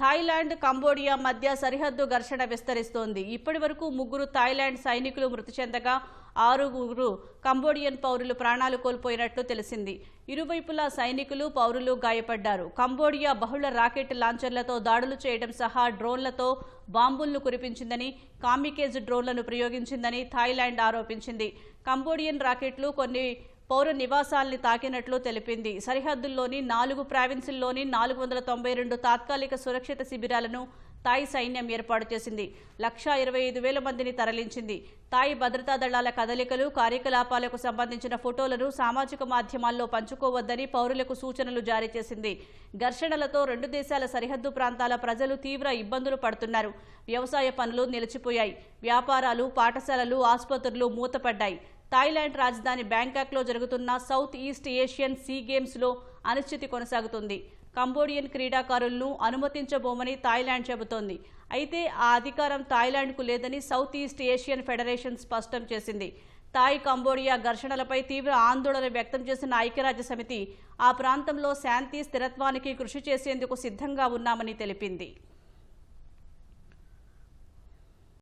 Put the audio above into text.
Thailand Cambodia మధ్య సరిహద్దు ఘర్షణ విస్తరిస్తోంది. ఇప్పటి వరకు ముగ్గురు థాయిలాండ్ సైనికులు మృతి చెందగా ఆరుగురు కంబోడియన్ పౌరులు ప్రాణాలు కోల్పోయినట్లు తెలిసింది. ఇరువైపులా సైనికులు పౌరులు గాయపడ్డారు. కంబోడియా బహుళ రాకెట్ లాంచర్లతో దాడులు చేయడం సహా డ్రోన్లతో బాంబులను కురిపించిందని కామికేజ్ డ్రోన్లను ప్రయోగించిందని థాయిలాండ్ ఆరోపించింది. కంబోడియన్ రాకెట్లు కొన్ని పౌర నివాసాల్ని తాకినట్లు తెలిపింది. సరిహద్దుల్లోని నాలుగు ప్రావిన్సుల్లోని నాలుగు వందల తొంభై రెండు తాత్కాలిక సురక్షిత శిబిరాలను తాయి సైన్యం ఏర్పాటు చేసింది. లక్షా ఇరవై ఐదు వేల మందిని తరలించింది. తాయి భద్రతా దళాల కదలికలు కార్యకలాపాలకు సంబంధించిన ఫోటోలను సామాజిక మాధ్యమాల్లో పంచుకోవద్దని పౌరులకు సూచనలు జారీ చేసింది. ఘర్షణలతో రెండు దేశాల సరిహద్దు ప్రాంతాల ప్రజలు తీవ్ర ఇబ్బందులు పడుతున్నారు. వ్యవసాయ పనులు నిలిచిపోయాయి. వ్యాపారాలు పాఠశాలలు ఆసుపత్రులు మూతపడ్డాయి. థాయిలాండ్ రాజధాని బ్యాంకాక్లో జరుగుతున్న సౌత్ ఈస్ట్ ఏషియన్ సీ గేమ్స్లో అనిశ్చితి కొనసాగుతుంది. కంబోడియన్ క్రీడాకారులను అనుమతించబోమని థాయిలాండ్ చెబుతోంది. అయితే ఆ అధికారం థాయిలాండ్కు లేదని సౌత్ ఈస్ట్ ఏషియన్ ఫెడరేషన్ స్పష్టం చేసింది. థాయ్ కంబోడియా ఘర్షణలపై తీవ్ర ఆందోళన వ్యక్తం చేసిన ఐక్యరాజ్య సమితి ఆ ప్రాంతంలో శాంతి స్థిరత్వానికి కృషి చేసేందుకు సిద్ధంగా ఉన్నామని తెలిపింది.